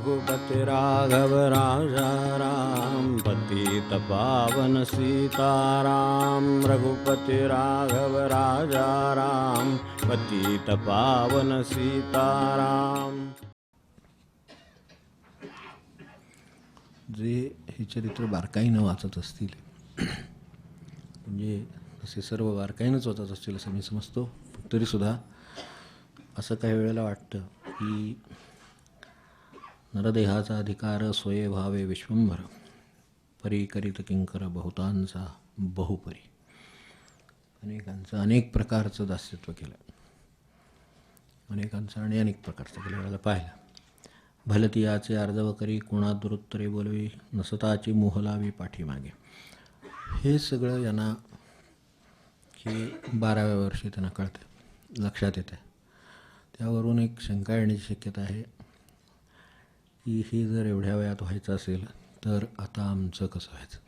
रघुपति राघव राजा राम पतित पावन सीताराम। रघुपति राघव राजा राम पतित पावन सीताराम। जे हे चरित्र बारकाईनं वाचत असतील म्हणजे असे सर्व बारकाईनंच वाचत असतील असं मी समजतो तरीसुद्धा असं काही वेळेला वाटतं की नरदेहाचा अधिकार स्वये भावे विश्वंभर परी करीत किंकर बहुतांचा बहुपरी. अनेकांचं अनेक प्रकारचं दास्यत्व केलं. अनेकांचं आणि अनेक प्रकारचं केलं. वेळेला पाहिलं. भलती याचे अर्धव करी कुणा दुरुत्तरे बोलवी नसताची मोहलावी पाठीमागे. हे सगळं यांना हे बाराव्या वर्षी त्यांना कळतं लक्षात येतं त्यावरून एक शंका येण्याची शक्यता आहे. की हे जर एवढ्या वयात व्हायचं असेल तर आता आमचं कसं व्हायचं?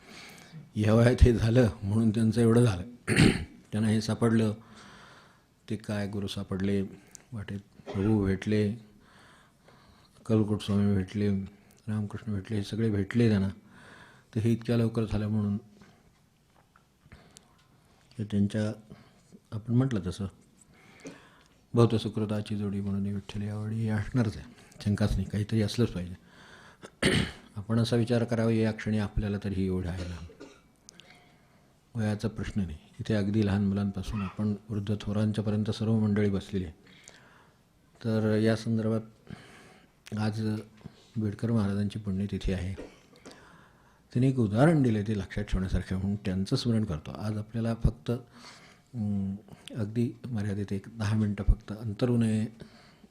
या वयात हे झालं म्हणून त्यांचं एवढं झालं. त्यांना हे सापडलं. ते काय गुरु सापडले? वाटेत प्रभू भेटले. कलकुट स्वामी भेटले. रामकृष्ण भेटले. हे सगळे भेटले त्यांना. तर हे इतक्या लवकर झालं म्हणून. त्यांच्या आपण म्हटलं तसं बहुत सुकृताची जोडी म्हणून ही विठ्ठल यावडी असणारच आहे. शंकाच नाही काहीतरी असलंच पाहिजे. आपण असा विचार करावा या क्षणी आपल्याला तरी एवढं आहे वयाचा प्रश्न नाही. इथे अगदी लहान मुलांपासून आपण वृद्ध थोरांच्यापर्यंत सर्व मंडळी बसलेली आहे. तर या संदर्भात आज बेडकर महाराजांची पुण्यतिथी आहे. त्यांनी एक उदाहरण दिले ते लक्षात ठेवण्यासारखे म्हणून त्यांचं स्मरण करतो. आज आपल्याला फक्त अगदी मर्यादित एक दहा मिनटं फक्त. अंतरुनय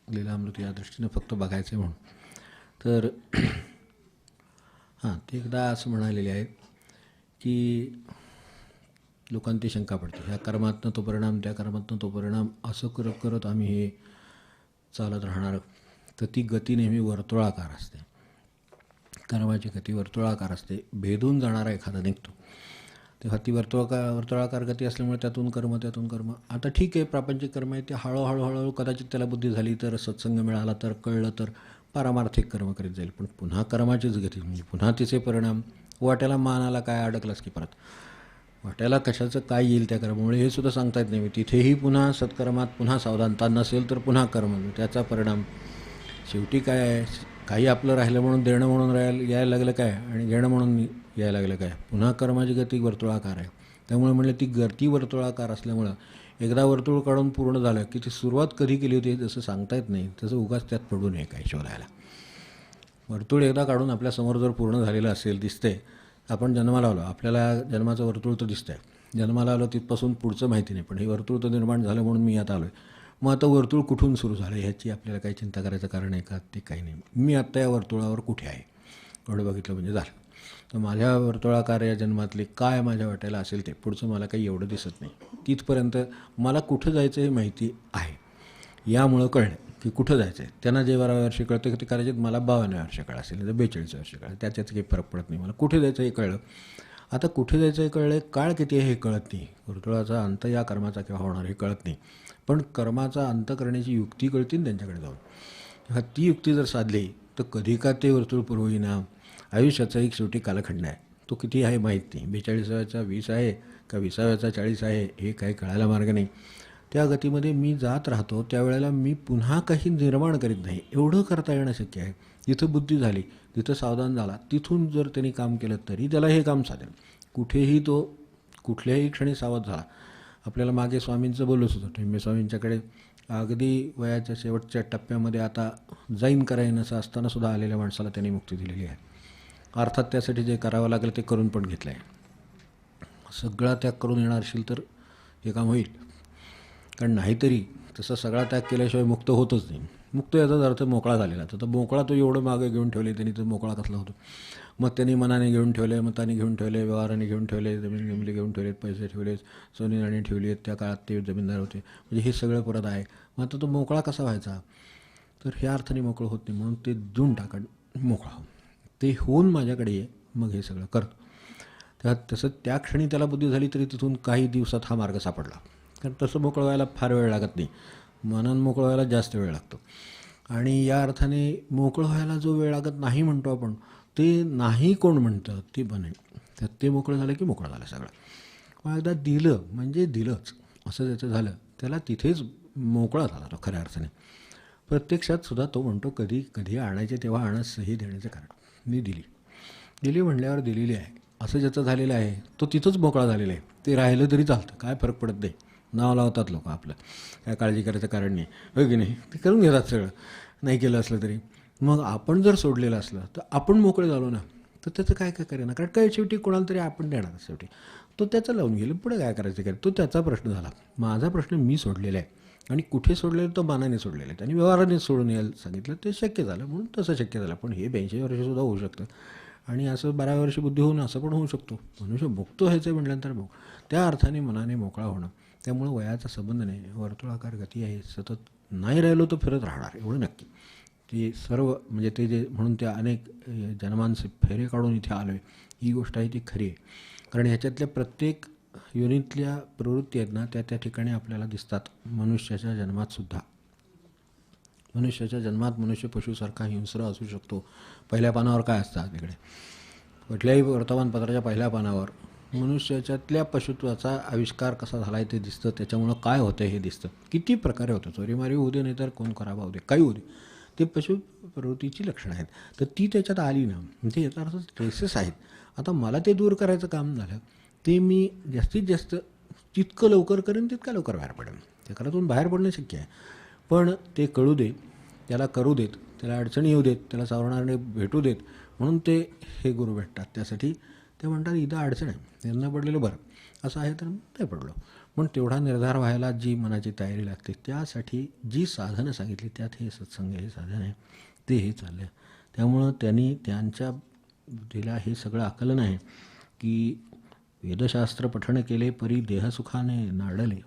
लीलामृत या दृष्टीनं फक्त बघायचं म्हणून. तर हां ते एकदा असं म्हणालेले आहेत की लोकांची शंका पडते. ह्या कर्मातनं तो परिणाम त्या कर्मातनं तो परिणाम असं करत करत आम्ही हे चालत राहणार. तर ती गती नेहमी वर्तुळाकार असते. कर्माची गती वर्तुळाकार असते. भेदून जाणारा एखादा निघतो. ते हाती वर्तुळाकार वर्तुळाकार गती असल्यामुळे त्यातून कर्म त्यातून कर्म. आता ठीक आहे प्रापंचिक कर्म आहे ते हळूहळू हळूहळू कदाचित त्याला बुद्धी झाली तर सत्संग मिळाला तर कळलं तर पारमार्थिक कर्म करीत जाईल. पण पुन्हा कर्माचीच गती म्हणजे पुन्हा तिचे परिणाम. वाट्याला मानाला काय अडकलास की परत? वाट्याला कशाचं काय येईल त्या कर्मामुळे हे सुद्धा सांगता येत नाही. तिथेही पुन्हा सत्कर्मात पुन्हा सावधानता नसेल तर पुन्हा कर्म. त्याचा परिणाम. शेवटी काय आहे? काही आपलं राहिलं म्हणून देणं म्हणून राहायला यायला लागलं काय? आणि घेणं म्हणून यायला लागलं काय? पुन्हा कर्माची गती वर्तुळाकार आहे. त्यामुळे म्हणलं ती गती वर्तुळाकार असल्यामुळं एकदा वर्तुळ काढून पूर्ण झालं की ती सुरुवात कधी केली होती जसं सांगता येत नाही तसं उगाच त्यात पडू नये काय शोधायला. वर्तुळ एकदा काढून आपल्यासमोर जर पूर्ण झालेलं असेल दिसते आपण जन्माला आलो आपल्याला जन्माचं वर्तुळ तर दिसतंय. जन्माला आलो तिथपासून पुढचं माहिती नाही पण हे वर्तुळ तर निर्माण झालं म्हणून मी आता आलो आहे मग आता वर्तुळ कुठून सुरू झालं ह्याची आपल्याला काही चिंता करायचं कारण आहे का? ते काही नाही. मी आत्ता या वर्तुळावर कुठे आहे? एवढं बघितलं म्हणजे झालं. तर माझ्या वर्तुळाकार या जन्मातले काय माझ्या वाट्याला असेल ते पुढचं मला काही एवढं दिसत नाही. तिथपर्यंत मला कुठं जायचं हे माहिती आहे. यामुळं कळलं की कुठं जायचं आहे त्यांना जे बाराव्या वर्षी कळतं की ते कदाचित मला बावन्नव्या वर्ष काळ असेल तर बेचाळीस वर्ष काळ त्याच्यात काही फरक पडत नाही. मला कुठे जायचं हे कळलं. आता कुठे जायचं हे कळलं काळ किती आहे हे कळत नाही. वर्तुळाचा अंत या कर्माचा केव्हा होणार हे कळत नाही. पण कर्माचा अंत करण्याची युक्ती कळतील त्यांच्याकडे जाऊन. ती युक्ती जर साधली तर कधी का ते वर्तुळ पुरवईना? आयुष्याचा एक शेवटी कालखंड आहे. तो किती आहे माहीत नाही. बेचाळीसाव्याचा वीस आहे का विसाव्याचा चाळीस आहे हे काही कळायला मार्ग नाही. त्या गतीमध्ये मी जात राहतो त्यावेळेला मी पुन्हा काही निर्माण करीत नाही. एवढं करता येणं शक्य आहे. जिथं बुद्धी झाली तिथं सावधान झाला तिथून जर त्यांनी काम केलं तरी त्याला हे काम साधेल. कुठेही तो कुठल्याही क्षणी सावध झाला. आपल्याला मागे स्वामींचं बोलत होतं टेंबे स्वामींच्याकडे. अगदी वयाच्या शेवटच्या टप्प्यामध्ये आता जाईन करायन असं असताना सुद्धा आलेल्या माणसाला त्यांनी मुक्ती दिलेली आहे. अर्थात त्यासाठी जे करावं लागेल ते करून पण घेतलं आहे सगळा त्याग करून येणार असेल तर हे काम होईल. कारण नाहीतरी तसा सगळा त्याग केल्याशिवाय मुक्त होतच नाही. मुक्त याचाच अर्थ मोकळा झालेला तर मोकळा तो एवढं मागे घेऊन ठेवले त्यांनी तो मोकळा कसला होतो? मग त्यांनी मनाने घेऊन ठेवले मताने घेऊन ठेवले व्यवहाराने घेऊन ठेवले जमीन जमिनी घेऊन ठेवलेत पैसे ठेवले सोनी नाणी ठेवली आहेत त्या काळात ते जमीनदार होते. म्हणजे हे सगळं परत आहे. मग आता तो मोकळा कसा व्हायचा? तर ह्या अर्थाने मोकळं होत नाही. म्हणून ते देऊन टाका मोकळा हो. ते होऊन माझ्याकडे ये मग हे सगळं करतो तेव्हा तसं त्या क्षणी त्याला बुद्धी झाली तरी तिथून काही दिवसात हा मार्ग सापडला. कारण तसं मोकळं व्हायला फार वेळ लागत नाही. मनन मोकळं व्हायला जास्त वेळ लागतो. आणि या अर्थाने मोकळं व्हायला जो वेळ लागत नाही म्हणतो आपण ते नाही कोण म्हणतं ते बने तर ते मोकळं झालं की मोकळं झालं सगळं. मग एकदा दिलं म्हणजे दिलंच. असं त्याचं झालं त्याला तिथेच मोकळा झाला तो खऱ्या अर्थाने. प्रत्यक्षात सुद्धा तो म्हणतो कधी कधी आणायचे तेव्हा आणत सही देण्याचं कारण. मी दिली. दिली म्हणल्यावर दिलेली आहे. असं ज्याचं झालेलं आहे तो तिथंच मोकळा झालेला आहे. ते राहिलं तरी चालतं. काय फरक पडत नाही. नाव लावतात लोक आपलं. काय काळजी करायचं कारण नाही. हो की नाही? ते करून घेतात सगळं. नाही केलं असलं तरी. मग आपण जर सोडलेलं असलं तर आपण मोकळे झालो ना तर त्याचं काय काय करेना? कारण काय शेवटी कोणाला तरी आपण देणार शेवटी. तो त्याचं लावून गेलं पुढे काय करायचं काय तो त्याचा प्रश्न झाला. माझा प्रश्न मी सोडलेला आहे. आणि कुठे सोडलेलं तर मानाने सोडलेलं आहे त्यांनी व्यवहाराने सोडून यायला सांगितलं ते शक्य झालं म्हणून तसं शक्य झालं. पण हे ब्याऐंशी वर्षसुद्धा होऊ शकतं. आणि असं बारा वर्षी बुद्धी होऊन असं पण होऊ शकतो. मनुष्य मुक्त व्हायचं म्हटल्यानंतर मग त्या अर्थाने मनाने मोकळा होणं. त्यामुळं वयाचा संबंध नाही. वर्तुळाकार गती आहे. सतत नाही राहिलो तर फिरत राहणार. एवढं नक्की. ते सर्व म्हणजे ते जे म्हणून त्या अनेक जन्मांचे फेरे काढून इथे आलो आहे ही गोष्ट आहे ती खरी आहे. कारण ह्याच्यातल्या प्रत्येक युनिटल्या प्रवृत्ती आहेत ना त्या त्या ठिकाणी आपल्याला दिसतात. मनुष्याच्या जन्मातसुद्धा मनुष्याच्या जन्मात मनुष्य पशुसारखा हिंस्र असू शकतो. पहिल्या पानावर काय असतं तिकडे कुठल्याही वर्तमानपत्राच्या पहिल्या पानावर मनुष्याच्यातल्या पशुत्वाचा आविष्कार कसा झाला आहे ते दिसतं. त्याच्यामुळं काय होतं हे दिसतं. किती प्रकारे होतं? चोरीमारी होऊ दे नाही तर कोण खराबा होऊ दे. काही होऊ दे. ते पशु प्रवृत्तीची लक्षणं आहेत. तर ती त्याच्यात आली ना. म्हणजे याचा अर्थ ट्रेसेस आहेत. आता मला ते दूर करायचं काम झालं. ते मी जास्तीत जास्त जितकं लवकर करेन तितक्या लवकर बाहेर पडेन. त्या घरातून बाहेर पडणं शक्य आहे. पण ते कळू दे त्याला करू देत त्याला अडचणी येऊ देत त्याला सावरणारे भेटू देत म्हणून ते हे गुरु भेटतात. त्यासाठी ते म्हणतात इथं अडचण आहे. यांना पडलेलं बरं. असं आहे तर नाही पडलो. पण तेवढा निर्धार व्हायला जी मनाची तयारी लागते त्यासाठी जी साधनं सांगितली त्यात हे सत्संग हे साधन आहे ते हे चाललं त्यामुळं त्यांनी त्यांच्या बुद्धीला हे सगळं आकलन आहे की वेदशास्त्र पठण केले परी देहसुखाने नाडले.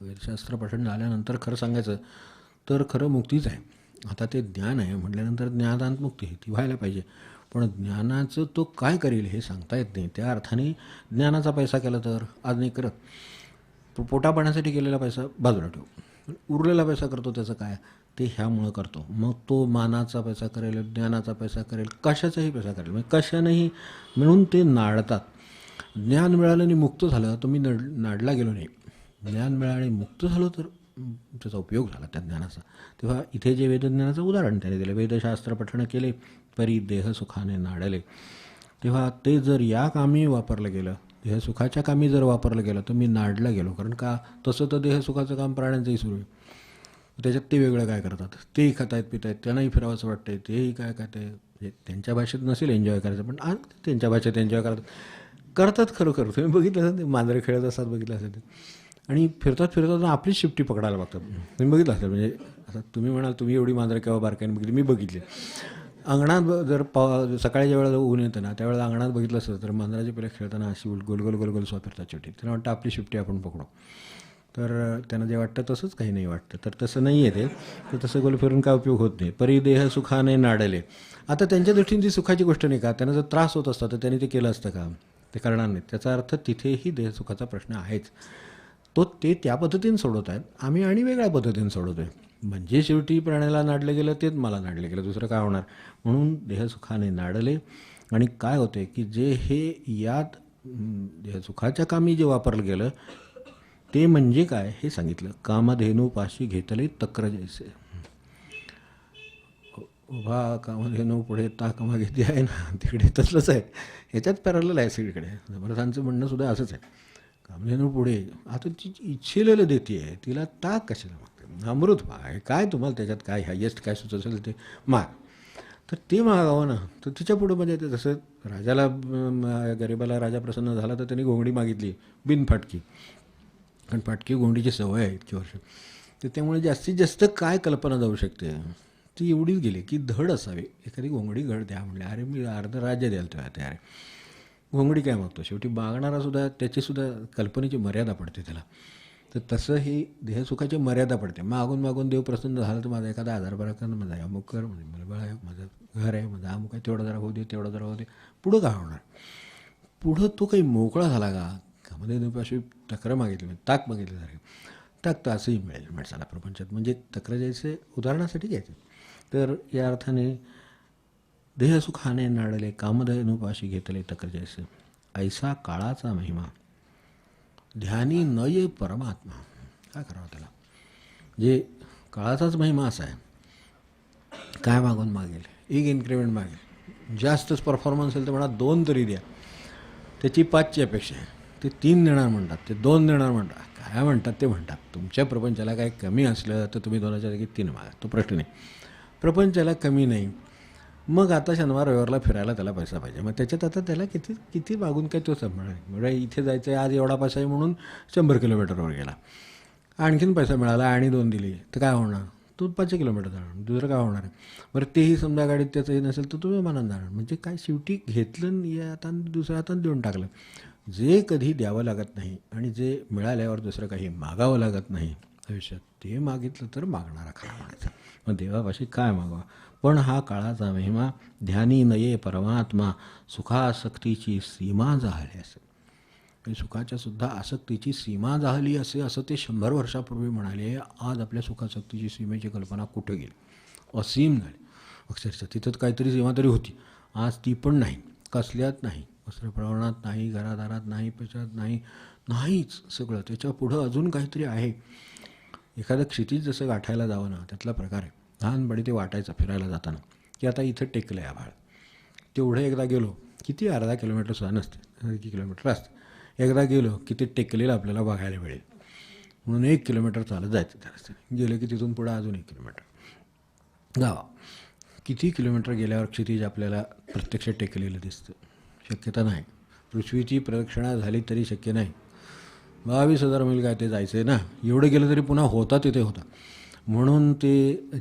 वेदशास्त्र पठण झाल्यानंतर खरं सांगायचं तर खरं मुक्तीच आहे. आता ते ज्ञान आहे म्हटल्यानंतर ज्ञानांत मुक्ती ती व्हायला पाहिजे. पण ज्ञानाचं तो काय करेल हे सांगता येत नाही. त्या अर्थाने ज्ञानाचा पैसा केला तर आज नाही करत. पोटापाण्यासाठी पोटा पाण्यासाठी केलेला पैसा बाजूला ठेव. उरलेला पैसा करतो त्याचं काय? ते ह्यामुळं करतो. मग तो मानाचा पैसा करेल ज्ञानाचा पैसा करेल कशाचाही पैसा करेल. म्हणजे कशानेही म्हणून ते नाडतात. ज्ञान मिळालं आणि मुक्त झालं तर मी नड नाडला गेलो नाही. ज्ञान मिळालं आणि मुक्त झालो तर त्याचा उपयोग झाला त्या ज्ञानाचा. तेव्हा इथे जे वेदज्ञानाचं उदाहरण त्याने दिलं वेदशास्त्र पठण केले परी देहसुखाने नाडले. तेव्हा ते जर या कामी वापरलं गेलं देहसुखाच्या कामी जर वापरलं गेलं तर मी नाडला गेलो कारण का तसं तर देहसुखाचं काम प्राण्यांचंही सुरू आहे. त्याच्यात ते वेगळं काय करतात? तेही खात आहेत पित आहेत त्यांनाही फिरावंसं वाटतंय तेही काय काय ते त्यांच्या भाषेत नसेल एन्जॉय करायचं पण त्यांच्या भाषेत एन्जॉय करतात. करतात खरोखर. तुम्ही बघितलं असेल ते मांजरे खेळत असतात बघितलं असेल ते. आणि फिरतात फिरतात आपलीच शिफ्टी पकडायला बघतात. तुम्ही बघितलं असेल म्हणजे आता तुम्ही म्हणाल तुम्ही एवढी मांजरं केव्हा बारकाईने बघितली मी बघितली. अंगणात ब- जर पा सकाळच्या वेळेला ऊन येतं ना त्यावेळेला अंगणात बघितलं असतं तर मांजराच्या पहिले खेळताना अशी उल- गोल गोल गोल गोल स्वा फिरतात शेवटी. त्यांना वाटतं आपली शिफ्टी आपण पकडू. तर त्यांना जे वाटतं तसंच काही नाही वाटतं. तर तसं नाही आहे ते. तर तसं गोल फिरून काय उपयोग होत नाही. परिदेह सुखाने नाडले. आता त्यांच्या दृष्टीने ती सुखाची गोष्ट नाही का? त्यांना जर त्रास होत असता तर त्यांनी ते केलं असतं का? ते करणार नाहीत. त्याचा अर्थ तिथेही देहसुखाचा प्रश्न आहेच. तो ते त्या पद्धतीने सोडवत आहेत. आम्ही आणि वेगळ्या पद्धतीने सोडवतो आहे म्हणजे शेवटी प्राण्याला नाडलं गेलं तेच मला नाडलं गेलं. दुसरं काय होणार? म्हणून देहसुखाने नाडले. आणि काय होते की जे हे यात देहसुखाच्या कामी जे वापरलं गेलं ते म्हणजे काय हे सांगितलं. कामधेनू पाशी घेतले तक्र जैसे उभा कामधेनू म्हणजे पुढे ताकमा ती आहे ना तिकडे तसलंच आहे. ह्याच्यात पॅरल आहे सगळीकडे. जबरदस्तांचं म्हणणं सुद्धा असंच आहे. कामधेनू म्हणजे पुढे आता ती इच्छेलेलं देते आहे तिला ताक कशाला मागते? अमृत आहे काय तुम्हाला त्याच्यात काय हायेस्ट काय सुचत असेल ते माग. तर ते मागावं ना. तर तिच्या पुढं म्हणजे ते जसं राजाला गरिबाला राजा प्रसन्न झाला तर त्यांनी घोंगडी मागितली बिनफाटकी. कारण फाटकी घोंगडीची सवय आहे इतकी वर्ष. तर त्यामुळे जास्तीत जास्त काय कल्पना जाऊ शकते? ती एवढीच गेली की धड असावी. एखादी घोंगडी घड द्या म्हणले अरे मी अर्ध राज्य द्याल तेव्हा ते अरे घोंगडी काय मागतो? शेवटी मागणारा सुद्धा त्याचीसुद्धा कल्पनेची मर्यादा पडते त्याला. तर तसं ही देहसुखाची मर्यादा पडते. मागून मागून देव प्रसन्न झाला तर माझा एखादा आधार बरा कर माझा अमुक कर म्हणजे मला आहे माझं घर आहे माझा अमुक आहे तेवढं जरा होऊ दे तेवढं जरा होऊ दे. पुढं काय होणार? पुढं तो काही मोकळा झाला का? कामध्ये अशी तक्रार मागितली म्हणजे ताक मागितली सारखी. तर असंही मिळेल माणसाला प्रपंचात. म्हणजे तक्रार जायचे उदाहरणासाठी घ्यायचं. तर या अर्थाने देहसुखाने नाडले कामधेनुपाशी घेतले तक जैसे ऐसा काळाचा महिमा ध्यानी न ये परमात्मा. काय करावं त्याला? जे काळाचाच महिमा असा आहे काय मागून मागेल? एक इन्क्रिमेंट मागेल. जास्तच परफॉर्मन्स असेल तर म्हणा दोन तरी द्या. त्याची पाचची अपेक्षा आहे. ते तीन देणार म्हणतात ते दोन देणार म्हणतात. काय म्हणतात ते म्हणतात. तुमच्या प्रपंचाला काय कमी असलं तर तुम्ही दोनाच्या जागी तीन मागा. तो प्रश्न नाही. प्रपंचाला कमी नाही. मग आता शनिवार रविवारला फिरायला त्याला पैसा पाहिजे. मग त्याच्यात आता त्याला किती किती मागून काय तो सांभाळ? म्हणजे इथे जायचं आहे आज एवढा पैसा आहे म्हणून शंभर किलोमीटरवर गेला. आणखीन पैसा मिळाला आणि दोन दिली. तर काय होणार? तो पाचशे किलोमीटर जाणार. दुसरं काय होणार? आहे बरं तेही समजा गाडीत त्याचं हे नसेल तर तुम्ही मनात जाणार. म्हणजे काय शेवटी घेतलं या आता दुसऱ्या हातात देऊन टाकलं. जे कधी द्यावं लागत नाही आणि जे मिळाल्यावर दुसरं काही मागावं लागत नाही आयुष्यात ते मागितलं तर मागणारा खरा म्हणायचा मग देवापाशी काय मागावा? पण हा काळाचा महिमा ध्यानी नये परमात्मा सुखासक्तीची सीमा झाली असे. आणि सुखाच्या सुद्धा आसक्तीची सीमा झाली असे असं ते शंभर वर्षापूर्वी म्हणाले. आज आपल्या सुखासक्तीची सीमेची कल्पना कुठे गेली? असीम झाली. अक्षरशः तिथं काहीतरी सीमा तरी होती. आज ती पण नाही. कसल्यात नाही? वस्त्रप्रवणात नाही घरादारात नाही पेशात नाही नाहीच सगळं. त्याच्या पुढं अजून काहीतरी आहे. एखादं क्षितिज जसं गाठायला जावं ना त्यातला प्रकार आहे. लहानपणी ते वाटायचं फिरायला जाताना. की आता इथं टेकलं आहे आभाळ तेवढं एकदा गेलो किती अर्धा किलोमीटर सुद्धा नसते एक किलोमीटर असते. एकदा गेलो की ते टेकलेलं आपल्याला बघायला मिळेल. म्हणून एक किलोमीटर चालत जायचं त्या रस्त्याने. गेलं की तिथून पुढं अजून एक किलोमीटर. गावा. किती किलोमीटर गेल्यावर क्षितिज आपल्याला प्रत्यक्ष टेकलेलं दिसतं? शक्यता नाही. पृथ्वीची प्रदक्षिणा झाली तरी शक्य नाही. बावीस हजार मैल काय ते जायचं आहे ना? एवढं गेलं तरी पुन्हा होता तिथे होता म्हणून ते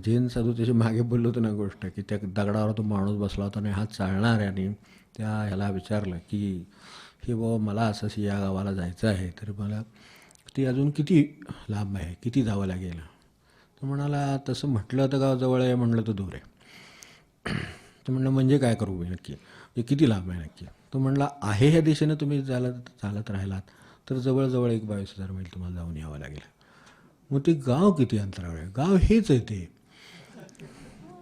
जैन साधू त्याच्यामागे बोललो होतं ना गोष्ट की त्या दगडावर तो माणूस बसला होता आणि हा चालणार आहे आणि त्या ह्याला विचारलं की हे बाबा मला असं असं या गावाला जायचं आहे. तर मला ते अजून किती लांब आहे? किती जावं लागेल? तर म्हणाला तसं म्हटलं तर गाव जवळ आहे म्हटलं तर दूर आहे. तर म्हणलं म्हणजे काय करू मी नक्की? हे किती लांब आहे नक्की? तो म्हणला आहे ह्या दिशेनं तुम्ही चालत चालत राहिलात. तर जवळजवळ एक बावीस हजार मैल तुम्हाला जाऊन यावं लागेल. मग ते गाव किती अंतरावर आहे? गाव हेच आहे ते.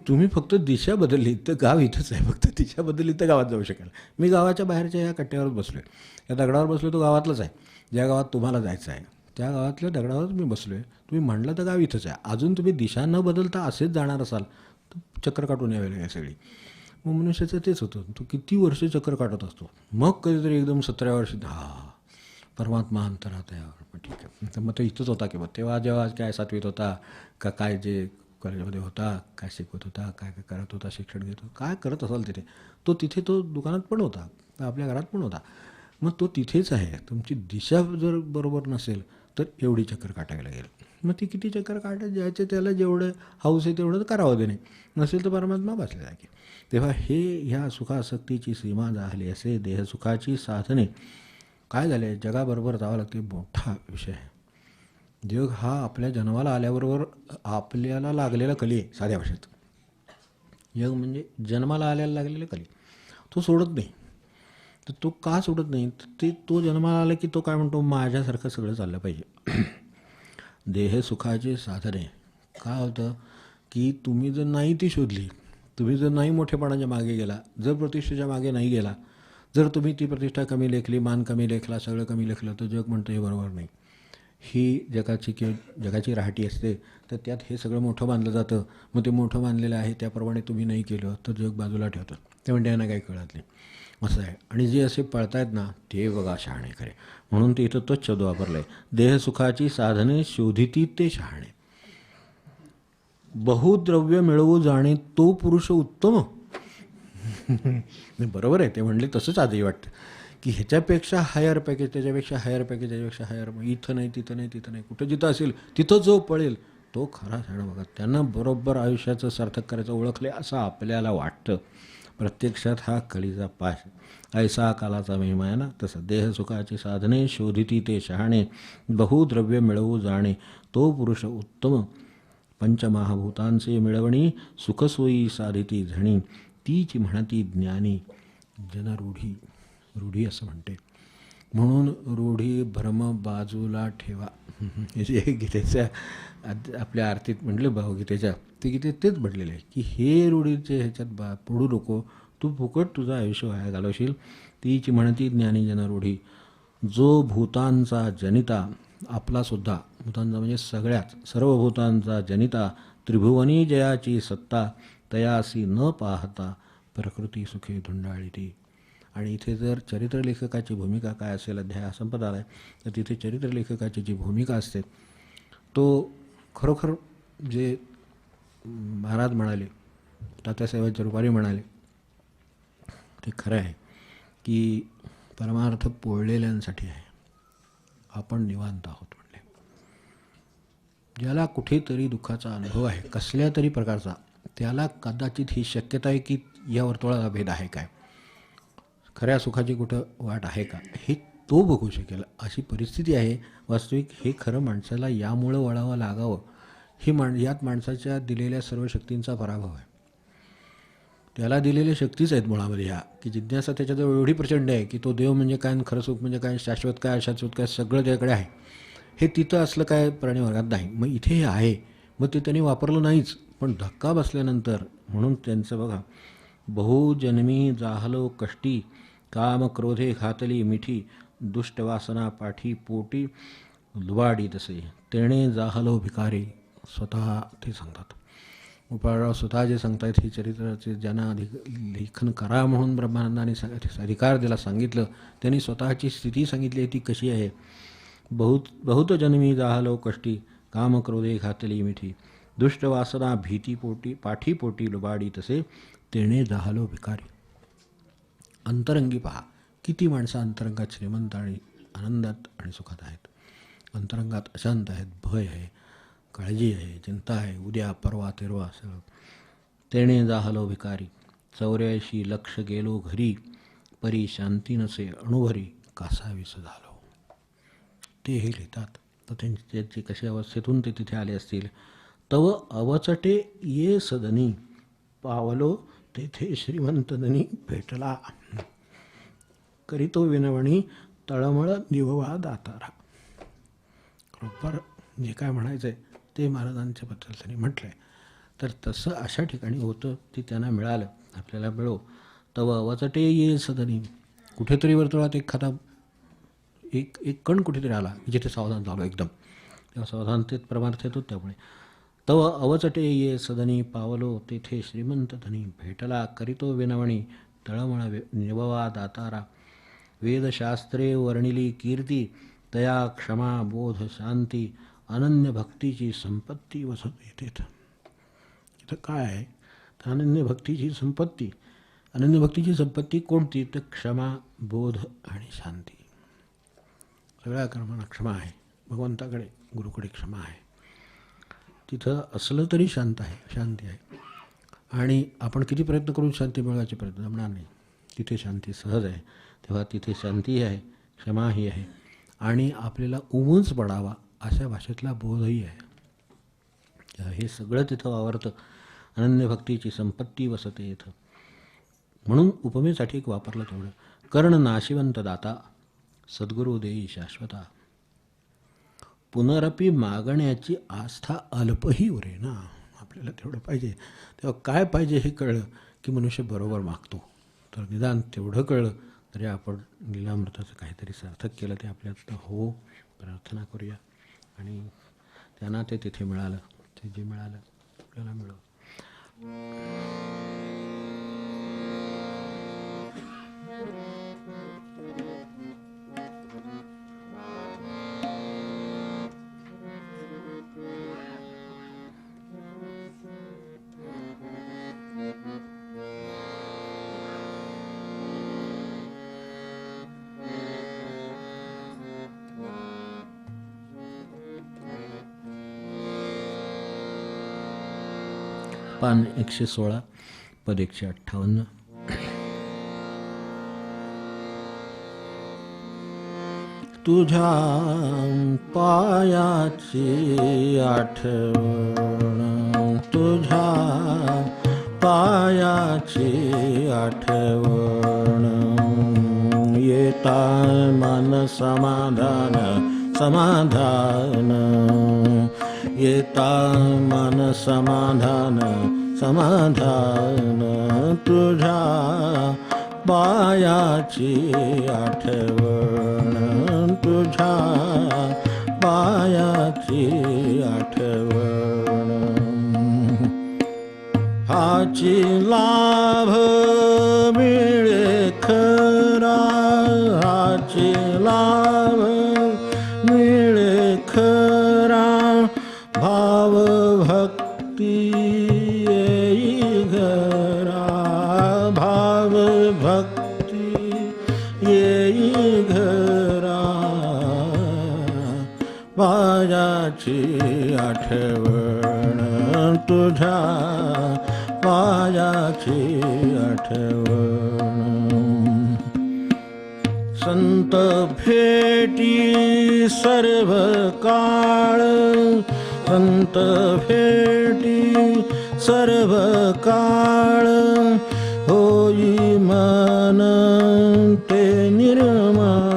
तुम्ही फक्त दिशा बदलली तर गाव इथंच आहे. फक्त दिशा बदलली तर गावात जाऊ शकाल. मी गावाच्या बाहेरच्या या कट्ट्यावर बसलो आहे या दगडावर बसलो तो गावातलाच आहे. ज्या गावात तुम्हाला जायचं आहे त्या गावातल्या दगडावरच मी बसलो आहे तुम्ही म्हणलं तर गाव इथंच आहे. अजून तुम्ही दिशा न बदलता असेच जाणार असाल तर चक्कर काटून यावे लागेल सगळी. मग मनुष्याचं तेच होतं. तो किती वर्ष चक्कर काटत असतो? मग कधीतरी एकदम सतरा वर्ष हा परमात्मा अंतरात आहे मग ठीक आहे. तर मग तो इथंच होता की मग तेव्हा जेव्हा काय सातवीत होता का काय जे कॉलेजमध्ये होता काय शिकवत होता काय काय करत होता शिक्षण घेत होता काय करत असाल तिथे तो तिथे तो दुकानात पण होता आपल्या घरात पण होता. मग तो तिथेच आहे. तुमची दिशा जर बरोबर नसेल तर एवढी चक्कर काटायला लागेल मग ती किती चक्कर काटत ज्याचे त्याला जेवढं हाऊस आहे तेवढं तर करावं देणे नसेल तर परमात्मा बसले जागे. तेव्हा हे ह्या सुखासक्तीची सीमा झाली असे देहसुखाची साधने काय झाले? जगाबरोबर जावं लागते मोठा विषय आहे. जग हा आपल्या जन्माला आल्याबरोबर आपल्याला लागलेला कली आहे साध्या भाषेत. जग म्हणजे जन्माला आल्याला लागलेला कली. तो सोडत नाही. तर तो का सोडत नाही? तर ते तो जन्माला आला की तो काय म्हणतो? माझ्यासारखं सगळं चाललं पाहिजे. देह सुखाचे साधने. काय होतं? की तुम्ही जर नाही ती शोधली तुम्ही जर नाही मोठेपणाच्या मागे गेला जर प्रतिष्ठेच्या मागे नाही गेला जर तुम्ही ती प्रतिष्ठा कमी लेखली मान कमी लेखला सगळं कमी लेखलं तर जग म्हणतं हे बरोबर नाही. ही जगाची किंवा जगाची राहटी असते तर त्यात हे सगळं मोठं बांधलं जातं. मग ते मोठं बांधलेलं आहे त्याप्रमाणे तुम्ही नाही केलं तर जग बाजूला ठेवतं. ते म्हणते यांना काही कळत नाही. असं आहे. आणि जे असे पळतायत ना ते बघा शहाणे खरे. म्हणून ते इथं तोच शब्द वापरला आहे देहसुखाची साधने शोधिती ते शहाणे. बहुद्रव्य मिळवू जाणे तो पुरुष उत्तम. बरोबर आहे. ते म्हणले तसंच आजही वाटतं. की ह्याच्यापेक्षा हायर पॅकेज त्याच्यापेक्षा हायर पॅकेज त्याच्यापेक्षा हायर इथं नाही तिथं नाही तिथं नाही. कुठं जिथं असेल तिथं जो पळेल तो खरा शाणा बघा. त्यांना बरोबर आयुष्याचं सार्थक करायचं ओळखले असं आपल्याला वाटतं. प्रत्यक्षात हा कळीचा पाश. ऐसा कालाचा महिमा आहे ना? तसं देहसुखाची साधने शोधिती ते शहाणे बहुद्रव्य मिळवू जाणे. तो पुरुष उत्तम. पंचमहाभूतांचे मिळवणी सुखसोयी साधिती झणी. तीच म्हणती ज्ञानी ज्यांना रूढी रूढी असं म्हणते. म्हणून रूढी भ्रम बाजूला ठेवा. हे जे गीतेच्या आद- आपल्या आरतीत म्हटले भावगीतेच्या ते गीते तेच म्हटलेलं आहे की हे रूढीचे ह्याच्यात बा पडू नको. तू फुकट तुझं आयुष्य वाया घालवशील. तीची म्हणती ज्ञानीजन रूढी जो भूतांचा जनिता आपलासुद्धा भूतांचा म्हणजे सगळ्याच सर्व भूतांचा जनिता त्रिभुवनी जयाची सत्ता तयासी न पाहता प्रकृती सुखी धुंडाळी ती आणि इथे जर चरित्रलेखकाची भूमिका काय असेल अध्याय हा संपत आला आहे तर तिथे चरित्रलेखकाची जी भूमिका असते तो खरोखर जे महाराज म्हणाले तात्यासाहेबांच्या रुपारी म्हणाले ते खरं आहे की परमार्थ पोळलेल्यांसाठी आहे. आपण निवांत आहोत म्हणले. ज्याला कुठेतरी दुःखाचा अनुभव आहे कसल्या तरी प्रकारचा त्याला कदाचित ही शक्यता आहे की या वर्तुळाला भेद आहे काय? खऱ्या सुखाची कुठं वाट आहे का? हे तो बघू शकेल. अशी परिस्थिती आहे. वास्तविक हे खरं माणसाला यामुळं वळावं लागावं. ही माण यात माणसाच्या दिलेल्या सर्व शक्तींचा पराभव आहे. त्याला दिलेल्या शक्तीच आहेत मुळामध्ये ह्या की जिज्ञासा त्याच्याजवळ एवढी प्रचंड आहे की तो देव म्हणजे काय खरं सुख म्हणजे काय शाश्वत काय अशाश्वत काय सगळं त्याकडे आहे. हे तिथं असलं काय प्राणीवर्गात नाही. मग इथे हे आहे. मग ते त्यांनी वापरलं नाहीच. पण धक्का बसल्यानंतर म्हणून त्यांचं बघा बहुजन्मी जाहलो कष्टी काम क्रोधे घातली मिठी दुष्टवासना पाठी पोटी लुबाडी तसे. तेणे जाहलो भिकारी स्वतः ते सांगतात. गोपाळराव स्वतः जे सांगतायत हे चरित्राचे ज्यांना अधिक लेखन करा म्हणून ब्रह्मानंदाने अधिकार दिला सांगितलं त्यांनी स्वतःची स्थिती सांगितली आहे ती कशी आहे? बहुत बहुत जन्मी जाहलो कष्टी काम क्रोधे घातली मिठी. दुष्टवासना भीतीपोटी भीती पोटी लुबाडी तसे तेणे जहालो भिकारी. अंतरंगी पहा. किती माणसं अंतरंगात श्रीमंत आणि आनंदात आणि सुखात आहेत? अंतरंगात अशांत आहेत. भय आहे काळजी आहे चिंता आहे. उद्या परवा तेरवा सगळं. तेणे जाहलो भिकारी. चौऱ्याऐंशी लक्ष गेलो घरी. परी शांती नसे अणुभरी कासावीस झालो ते हे लिहितात. तर त्यांची त्यांची कशी अवस्थेतून ते तिथे आले असतील? तव अवचटे ये सदनी। पावलो तेथे श्रीमंतदनी भेटला। करीतो विनवणी तळमळ निववा दातारा। बरोबर जे काय म्हणायचं आहे ते महाराजांच्या बद्दल त्यांनी म्हटलं आहे तर तसं अशा ठिकाणी होतं ते त्यांना मिळालं. आपल्याला मिळो. तव अवचटे ये सदनी। कुठेतरी वर्तुळात एखादा एक एक कण कुठेतरी आला. जिथे सावधान झालो एकदम. तेव्हा सावधानतेत परमार्थ येतो त्यामुळे. तव अवचटे ये सदनी पावलो तेथे श्रीमंत धनी भेटला करितो विनवणी तळमळ निववा दातारा. वेदशास्त्रे वर्णिली कीर्ती तया क्षमा बोध शांती अनन्य भक्तीची संपत्ती वसत येते इथं काय आहे? तर अनन्य भक्तीची संपत्ती. अनन्य भक्तीची संपत्ती कोणती? तर क्षमा बोध आणि शांती. सगळ्या कर्मांना क्षमा आहे. भगवंताकडे गुरुकडे क्षमा आहे. तिथं असलं तरी शांत आहे शांती आहे. आणि आपण किती प्रयत्न करून शांती मिळवायचे प्रयत्न जमणार नाही. तिथे शांती सहज आहे. तेव्हा तिथे शांतीही आहे क्षमाही आहे. आणि आपल्याला उमच पडावा अशा भाषेतला बोधही आहे. हे सगळं तिथं वावरतं अनन्य भक्तीची संपत्ती वसते इथं. म्हणून उपमेसाठी एक वापरलं तेवढं. कर्ण नाशिवंत दाता सद्गुरू देई शाश्वता. पुनरपी मागण्याची आस्था अल्पही उरे ना. आपल्याला तेवढं पाहिजे. तेव्हा काय पाहिजे हे कळलं की मनुष्य बरोबर मागतो. तर निदान तेवढं कळलं तरी आपण लिलामृताचं काहीतरी सार्थक केलं ते आपल्यात हो प्रार्थना करूया. आणि त्यांना ते तिथे मिळालं. ते जे मिळालं आपल्याला मिळव पान एकशे सोळा पद एकशे अठ्ठावन्न. तुझ्या पायाची आठवण तुझ्या पायाची आठवण. येता मन समाधान समाधान. येता मन समाधान समाधान तुझ्या पायाची आठवण. तुझ्या पायाची आठवण. हाची लाभ मिळे पायाची आठवण. तुझ्या पायाची आठवण. संत भेटी सर्व काळ. संत भेटी सर्व काळ. होई मन ते निर्माण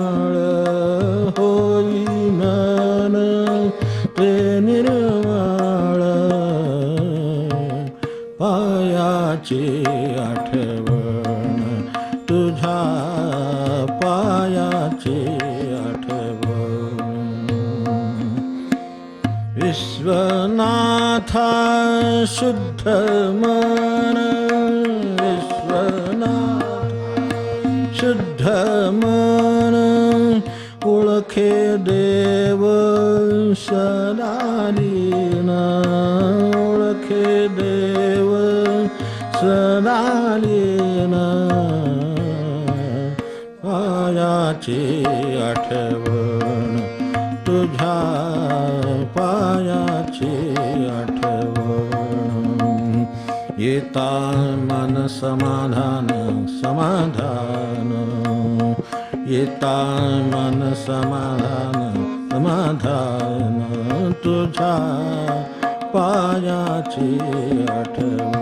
पायाची आठवण तुझ्या पायाची आठवण. विश्वनाथा शुद्ध मन विश्वनाथ शुद्ध मन ओळखे देव सदालीन ओळखे तुझ्याची आठवण. तुझ्या पायाची आठवण. येता मन समाधान समाधान. येता मन समाधान समाधान. तुझ्या पायाची आठवण.